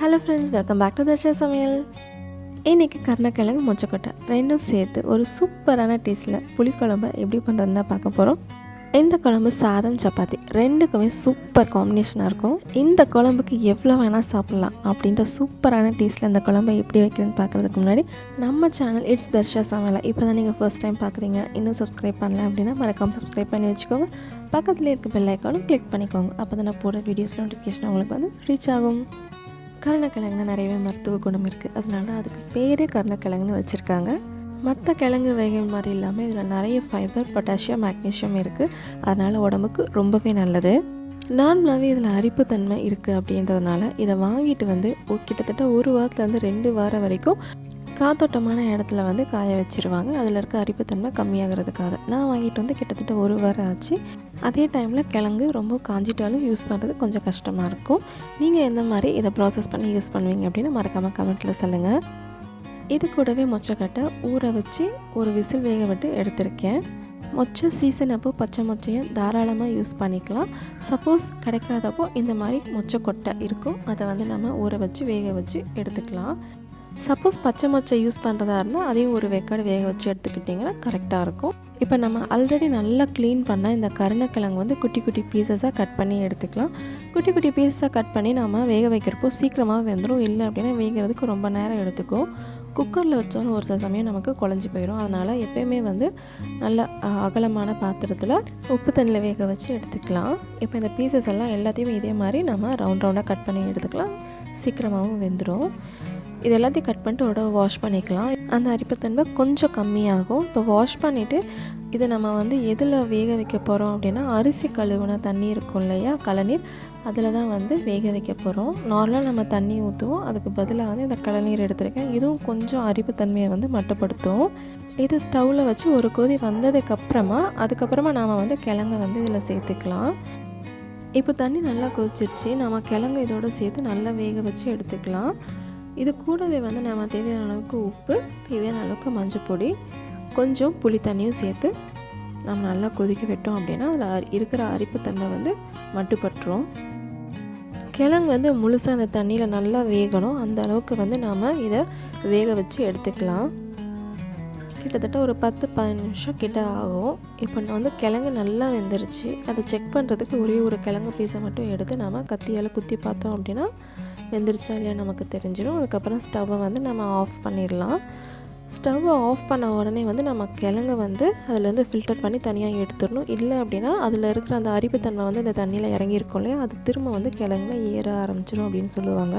Hello friends welcome back to Darsha சமையல் இன்றைக்கி கருணக்கிழங்கு மொச்சக்கொட்டை ரெண்டும் சேர்த்து ஒரு சூப்பரான டேஸ்ட்டில் புளிக்குழம்பு எப்படி பண்ணுறதுன்னு தான் பார்க்க போகிறோம் இந்த குழம்பு சாதம் சப்பாத்தி ரெண்டுக்குமே சூப்பர் காம்பினேஷனாக இருக்கும். இந்த குழம்புக்கு எவ்வளோ வேணால் சாப்பிட்லாம் அப்படின்ற சூப்பரான டேஸ்ட்டில் இந்த குழம்பை எப்படி வைக்கிறதுன்னு பார்க்குறதுக்கு முன்னாடி நம்ம சேனல் இட்ஸ் தர்ஷா சமையலை இப்போ தான் நீங்கள் ஃபர்ஸ்ட் டைம் பார்க்குறீங்க இன்னும் சப்ஸ்கிரைப் பண்ணல அப்படின்னா மறக்காமல் சப்ஸ்கிரைப் பண்ணி வச்சுக்கோங்க. பக்கத்தில் இருக்க பெல் ஐக்கானும் கிளிக் பண்ணிக்கோங்க. அப்போ தான் நான் போடுற வீடியோஸ் நோட்டிஃபிகேஷன் உங்களுக்கு வந்து ரீச் ஆகும். கருணக்கிழங்குல நிறையவே மருத்துவ குணம் இருக்குது அதனால தான் அதுக்கு பேரே கருணக்கிழங்குன்னு வச்சுருக்காங்க. மற்ற கிழங்கு வகைகள் மாதிரி இல்லாமல் இதில் நிறைய ஃபைபர் பொட்டாசியம் மேக்னீஷியம் இருக்குது அதனால் உடம்புக்கு ரொம்பவே நல்லது. நார்மலாகவே இதில் அரிப்புத்தன்மை இருக்குது அப்படின்றதுனால இதை வாங்கிட்டு வந்து கிட்டத்தட்ட ஒரு வாரத்துலேருந்து ரெண்டு வாரம் வரைக்கும் காத்தோட்டமான இடத்துல வந்து காய வச்சுருவாங்க. அதில் இருக்க அரிப்புத்தன்மை கம்மியாகிறதுக்காக. நான் வாங்கிட்டு வந்து கிட்டத்தட்ட ஒரு வாரம் ஆச்சு. அதே டைமில் கிழங்கு ரொம்ப காஞ்சிட்டாலும் யூஸ் பண்ணுறது கொஞ்சம் கஷ்டமாக இருக்கும். நீங்கள் எந்த மாதிரி இதை ப்ராசஸ் பண்ணி யூஸ் பண்ணுவீங்க அப்படின்னு மறக்காமல் கமெண்ட்டில் சொல்லுங்கள் இது கூடவே மொச்சக்கட்டை ஊற வச்சு ஒரு விசில் வேக விட்டு எடுத்திருக்கேன். மொச்சை சீசன் அப்போ பச்சை மொச்சையை தாராளமாக யூஸ் பண்ணிக்கலாம். சப்போஸ் கிடைக்காதப்போ இந்த மாதிரி மொச்சை கொட்டை இருக்கும். அதை வந்து நம்ம ஊற வச்சு வேக வச்சு எடுத்துக்கலாம். சப்போஸ் பச்சை மொச்சை யூஸ் பண்ணுறதா இருந்தால் அதையும் ஒரு வெக்காடு வேக வச்சு எடுத்துக்கிட்டிங்கன்னா கரெக்டாக இருக்கும். இப்போ நம்ம ஆல்ரெடி நல்லா க்ளீன் பண்ண இந்த கருணக்கிழங்கு வந்து குட்டி குட்டி பீசஸாக கட் பண்ணி எடுத்துக்கலாம். குட்டி குட்டி பீசஸாக கட் பண்ணி நம்ம வேக வைக்கிறப்போ சீக்கிரமாக வெந்துடும் இல்லை அப்படின்னா வேகிறதுக்கு ரொம்ப நேரம் எடுத்துக்கும். குக்கரில் வச்சாலும் ஒரு சில சமயம் நமக்கு குழஞ்சி போயிடும் அதனால் எப்பயுமே வந்து நல்ல அகலமான பாத்திரத்தில் உப்பு தண்ணியில் வேக வச்சு எடுத்துக்கலாம். இப்போ இந்த பீசஸ் எல்லாம் எல்லாத்தையும் இதே மாதிரி நம்ம ரவுண்ட் ரவுண்டாக கட் பண்ணி எடுத்துக்கலாம். சீக்கிரமாகவும் வெந்துடும் இது எல்லாத்தையும் கட் பண்ணிட்டு உடவை வாஷ் பண்ணிக்கலாம். அந்த அரிப்புத்தன்மை கொஞ்சம் கம்மியாகும். இப்போ வாஷ் பண்ணிவிட்டு இதை நம்ம வந்து எதில் வேக வைக்க போகிறோம் அப்படின்னா அரிசி கழுவுன தண்ணி இருக்கும் இல்லையா? கழநீர் அதில் தான் வந்து வேக வைக்க போகிறோம் நார்மலாக நம்ம தண்ணி ஊற்றுவோம் அதுக்கு பதிலாக வந்து இந்த கழநீர் எடுத்திருக்கேன். இதுவும் கொஞ்சம் அரிப்புத்தன்மையை வந்து மட்டுப்படுத்தும். இது ஸ்டவ்வில் வச்சு ஒரு கொதி வந்ததுக்கப்புறமா அதுக்கப்புறமா நாம் வந்து கிழங்க வந்து இதில் சேர்த்துக்கலாம். இப்போ தண்ணி நல்லா கொதிச்சிருச்சு. நம்ம கிழங்கு இதோட சேர்த்து நல்லா வேக வச்சு எடுத்துக்கலாம். இது கூடவே வந்து நம்ம தேவையான அளவுக்கு உப்பு தேவையான அளவுக்கு மஞ்சள் பொடி கொஞ்சம் புளி தண்ணியும் சேர்த்து நம்ம நல்லா கொதிக்க விட்டோம் அப்படின்னா அதில் இருக்கிற அரிப்புத்தன்மை வந்து மட்டுப்பட்டுரும். கிழங்கு வந்து முழுசாக அந்த தண்ணியில் நல்லா வேகணும். அந்த அளவுக்கு வந்து நாம் இதை வேக வச்சு எடுத்துக்கலாம். கிட்டத்தட்ட ஒரு பத்து பதினஞ்சு நிமிஷம் கிட்ட ஆகும். இப்போ நான் வந்து கிழங்கு நல்லா வெந்துருச்சு. அதை செக் பண்ணுறதுக்கு ஒரே ஒரு கிழங்கு பீஸை மட்டும் எடுத்து நாம் கத்தியால் குத்தி பார்த்தோம் அப்படின்னா வெந்துருச்சா இல்லையா நமக்கு தெரிஞ்சிடும். அதுக்கப்புறம் ஸ்டவ்வை வந்து நம்ம ஆஃப் பண்ணிடலாம். ஸ்டவ்வை ஆஃப் பண்ண உடனே வந்து நம்ம கிழங்கு வந்து அதுலேருந்து ஃபில்டர் பண்ணி தனியாக எடுத்துடணும். இல்லை அப்படின்னா அதில் இருக்கிற அந்த அரிப்புத்தன்மை வந்து அந்த தண்ணியில் இறங்கியிருக்கும் இல்லையா? அது திரும்ப வந்து கிழங்குல ஏற ஆரம்பிச்சிடும் அப்படின்னு சொல்லுவாங்க.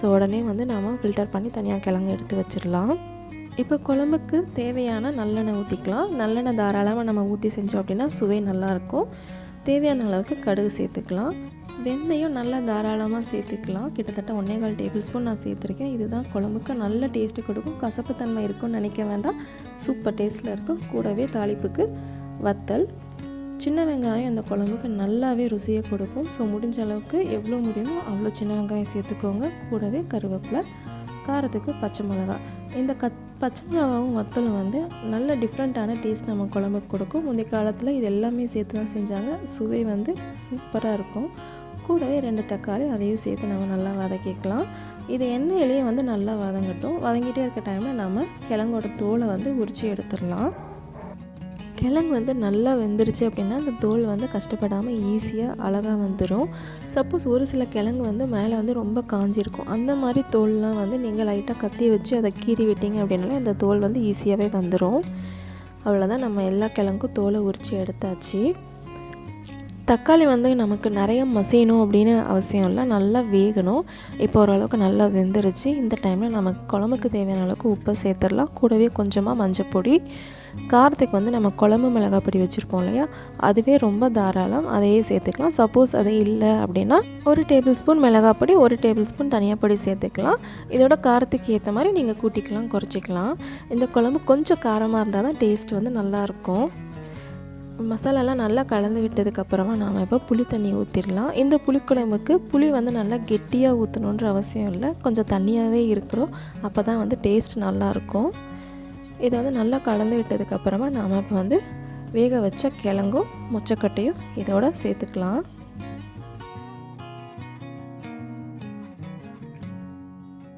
ஸோ உடனே வந்து நம்ம ஃபில்டர் பண்ணி தனியாக கிழங்கு எடுத்து வச்சிடலாம். இப்போ குழம்புக்கு தேவையான நல்லெண்ணெய் ஊற்றிக்கலாம் நல்லெண்ணெய் தாராளமாக நம்ம ஊற்றி செஞ்சோம் அப்படின்னா சுவை நல்லாயிருக்கும் தேவையான அளவுக்கு கடுகு சேர்த்துக்கலாம். வெந்தயம் நல்லா தாராளமாக சேர்த்துக்கலாம். கிட்டத்தட்ட ஒன்றேகால் டேபிள் ஸ்பூன் நான் சேர்த்துருக்கேன். இதுதான் குழம்புக்கு நல்ல டேஸ்ட்டு கொடுக்கும். கசப்புத்தன்மை இருக்கும்னு நினைக்க வேண்டாம். சூப்பர் டேஸ்ட்டில் இருக்கும். கூடவே தாளிப்புக்கு வத்தல். சின்ன வெங்காயம் இந்த குழம்புக்கு நல்லாவே ருசியை கொடுக்கும். ஸோ முடிஞ்ச அளவுக்கு எவ்வளோ முடியுமோ அவ்வளோ சின்ன வெங்காயம் சேர்த்துக்கோங்க. கூடவே கருவேப்பிலை காரத்துக்கு பச்சை மிளகா. இந்த கத் பச்சை மிளகாவும் வத்தலும் வந்து நல்ல டிஃப்ரெண்ட்டான டேஸ்ட் நம்ம குழம்புக்கு கொடுக்கும். முந்தைய காலத்தில் இது எல்லாமே சேர்த்து தான் செஞ்சாங்க. சுவை வந்து சூப்பராக இருக்கும். கூடவே ரெண்டு தக்காளி அதையும் சேர்த்து நம்ம நல்லா வதக்கிக்கலாம். இது எண்ணெயிலேயே வந்து நல்லா வதங்கட்டும். வதங்கிட்டே இருக்க டைமில் நம்ம கிழங்கோட தோலை வந்து உரித்து எடுத்துடலாம். கிழங்கு வந்து நல்லா வெந்துருச்சு அப்படின்னா அந்த தோல் வந்து கஷ்டப்படாமல் ஈஸியாக அழகாக வந்துடும் சப்போஸ் ஒரு சில கிழங்கு வந்து மேலே வந்து ரொம்ப காஞ்சிருக்கும். அந்த மாதிரி தோல்லாம் வந்து நீங்கள் லைட்டாக கத்தி வச்சு அதை கீறி விட்டீங்க அப்படின்னாலே அந்த தோல் வந்து ஈஸியாகவே வந்துடும் அவ்வளோதான் நம்ம எல்லா கிழங்கும் தோலை உரித்து எடுத்தாச்சு. தக்காளி வந்து நமக்கு நிறைய மசியணும் அப்படின்னு அவசியம் இல்லை. நல்லா வேகணும். இப்போ ஓரளவுக்கு நல்லா வெந்துருச்சு. இந்த டைமில் நமக்கு குழம்புக்கு தேவையான அளவுக்கு உப்பை சேர்த்துடலாம். கூடவே கொஞ்சமாக மஞ்சள் பொடி காரத்துக்கு வந்து நம்ம குழம்பு மிளகாய் பொடி வச்சுருப்போம் இல்லையா? அதுவே ரொம்ப தாராளம். அதையே சேர்த்துக்கலாம். சப்போஸ் அது இல்லை அப்படின்னா ஒரு டேபிள் ஸ்பூன் மிளகாய் பொடி ஒரு டேபிள் ஸ்பூன் தனியாக பொடி சேர்த்துக்கலாம். இதோட காரத்துக்கு ஏற்ற மாதிரி நீங்கள் கூட்டிக்கலாம் குறைச்சிக்கலாம். இந்த குழம்பு கொஞ்சம் காரமாக இருந்தால் தான் டேஸ்ட் வந்து நல்லாயிருக்கும் மசாலாலாம் நல்லா கலந்து விட்டதுக்கப்புறமா நாம் இப்போ புளி தண்ணி ஊற்றிடலாம் இந்த புளிக்குழம்புக்கு புளி வந்து நல்லா கெட்டியாக ஊற்றணுன்ற அவசியம் இல்லை. கொஞ்சம் தண்ணியாகவே இருக்கிறோம். அப்போ தான் வந்து டேஸ்ட் நல்லாயிருக்கும். இதை வந்து நல்லா கலந்து விட்டதுக்கப்புறமா நாம் இப்போ வந்து வேக வச்ச கிழங்கும் மொச்சக்கட்டையும் இதோட சேர்த்துக்கலாம்.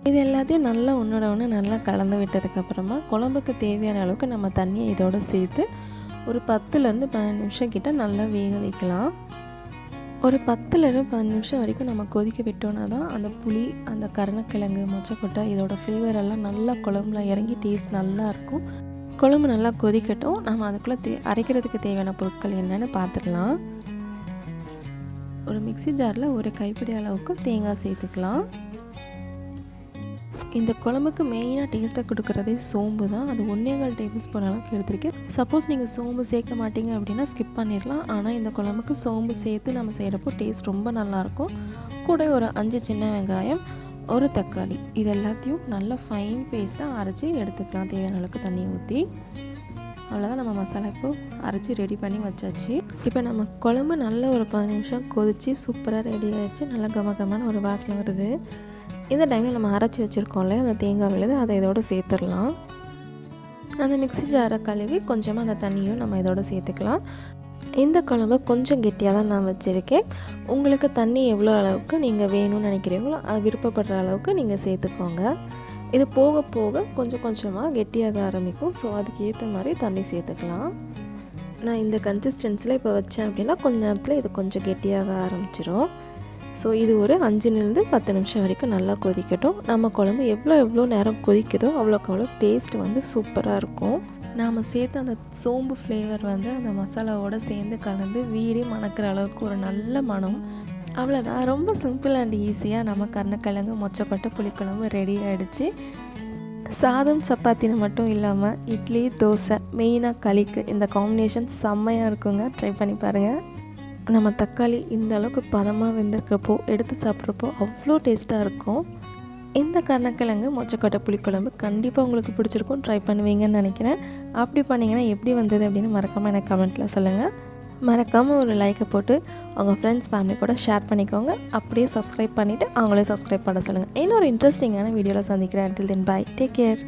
இது எல்லாத்தையும் நல்லா ஒன்றோட ஒன்று நல்லா கலந்து விட்டதுக்கப்புறமா குழம்புக்கு தேவையான அளவுக்கு நம்ம தண்ணியை இதோட சேர்த்து ஒரு பத்துலேருந்து பதினஞ்சு நிமிஷம் கிட்ட நல்லா வேக வைக்கலாம். ஒரு பத்துலேருந்து பதினஞ்சு நிமிஷம் வரைக்கும் நம்ம கொதிக்க விட்டோன்னா தான் அந்த புளி அந்த கருணக்கிழங்கு மொச்சக்கொட்டை இதோட ஃப்ளேவர் எல்லாம் நல்லா குழம்புல இறங்கி டேஸ்ட் நல்லா இருக்கும். குழம்பு நல்லா கொதிக்கட்டும். நம்ம அதுக்குள்ளே தே அரைக்கிறதுக்கு தேவையான பொருட்கள் என்னென்னு பார்த்துக்கலாம். ஒரு மிக்சி ஜாரில் ஒரு கைப்பிடி அளவுக்கு தேங்காய் சேர்த்துக்கலாம். இந்த குழம்புக்கு மெயினாக டேஸ்ட்டை கொடுக்குறதே சோம்பு தான். அது ஒன்றேகால் டேபிள் ஸ்பூன் அளவுக்கு எடுத்திருக்கேன். சப்போஸ் நீங்கள் சோம்பு சேர்க்க மாட்டீங்க அப்படின்னா ஸ்கிப் பண்ணிடலாம். ஆனால் இந்த குழம்புக்கு சோம்பு சேர்த்து நம்ம செய்கிறப்போ டேஸ்ட் ரொம்ப நல்லாயிருக்கும். கூட ஒரு அஞ்சு சின்ன வெங்காயம் ஒரு தக்காளி. இது எல்லாத்தையும் நல்லா ஃபைன் பேஸ்ட்டாக அரைச்சி எடுத்துக்கலாம். தேவையான அளவுக்கு தண்ணி ஊற்றி அவ்வளோதான் நம்ம மசாலா இப்போ அரைச்சி ரெடி பண்ணி வச்சாச்சு. இப்போ நம்ம குழம்பு நல்ல ஒரு பதினஞ்சு நிமிஷம் கொதித்து சூப்பராக ரெடி ஆகிடுச்சு நல்லா கம கமான ஒரு வாசனை வருது. இந்த டைமில் நம்ம அரைச்சி வச்சுருக்கோம்ல அந்த தேங்காய் விழுது அதை இதோடு சேர்த்துடலாம். அந்த மிக்ஸி ஜாரை கழுவி கொஞ்சமாக அந்த தண்ணியும் நம்ம இதோட சேர்த்துக்கலாம். இந்த குழம்பு கொஞ்சம் கெட்டியாக தான் நான் வச்சுருக்கேன். உங்களுக்கு தண்ணி எவ்வளோ அளவுக்கு நீங்கள் வேணும்னு நினைக்கிறீங்களோ அது விருப்பப்படுற அளவுக்கு நீங்கள் சேர்த்துக்கோங்க. இது போக போக கொஞ்சம் கொஞ்சமாக கெட்டியாக ஆரம்பிக்கும். ஸோ அதுக்கு ஏற்ற மாதிரி தண்ணி சேர்த்துக்கலாம். நான் இந்த கன்சிஸ்டன்சியில் இப்போ வச்சேன் அப்படின்னா கொஞ்ச நேரத்தில் இது கொஞ்சம் கெட்டியாக ஆரம்பிச்சிடும் ஸோ இது ஒரு அஞ்சுலேருந்து பத்து நிமிஷம் வரைக்கும் நல்லா கொதிக்கட்டும். நம்ம குழம்பு எவ்வளோ எவ்வளோ நேரம் கொதிக்குதோ அவ்வளோக்கு அவ்வளோ டேஸ்ட் வந்து சூப்பராக இருக்கும். நாம் சேர்த்து அந்த சோம்பு ஃப்ளேவர் வந்து அந்த மசாலாவோடு சேர்ந்து கலந்து வீடே மணக்கிற அளவுக்கு ஒரு நல்ல மனம் அவ்வளோதான் ரொம்ப சிம்பிள் அண்ட் ஈஸியாக நம்ம கருணக்கிழங்கு மொச்சக்கொட்டை புளிக்குழம்பு ரெடி ஆகிடுச்சு சாதம் சப்பாத்தின்னு மட்டும் இல்லாமல் இட்லி தோசை மெயினாக களிக்கு. இந்த காம்பினேஷன் செம்மையாக இருக்குங்க. ட்ரை பண்ணி பாருங்கள் நம்ம தக்காளி இந்த அளவுக்கு பதமாக வெந்திருக்கிறப்போ எடுத்து சாப்பிட்றப்போ அவ்வளோ டேஸ்ட்டாக இருக்கும். இந்த கருணக்கிழங்கு மொச்சக்கொட்டை புளிக்குழம்பு கண்டிப்பாக உங்களுக்கு பிடிச்சிருக்கும். ட்ரை பண்ணுவீங்கன்னு நினைக்கிறேன். அப்படி பண்ணிங்கன்னா எப்படி வந்தது அப்படின்னு மறக்காமல் எனக்கு கமெண்ட்டில் சொல்லுங்கள் மறக்காமல் ஒரு லைக்கை போட்டு உங்கள் ஃப்ரெண்ட்ஸ் ஃபேமிலி கூட ஷேர் பண்ணிக்கோங்க. அப்படியே சப்ஸ்கிரைப் பண்ணிவிட்டு அவங்களே சப்ஸ்கிரைப் பண்ண சொல்லுங்கள் இன்னொரு இன்ட்ரெஸ்டிங்கான வீடியோவில் சந்திக்கிறேன். Until then bye take care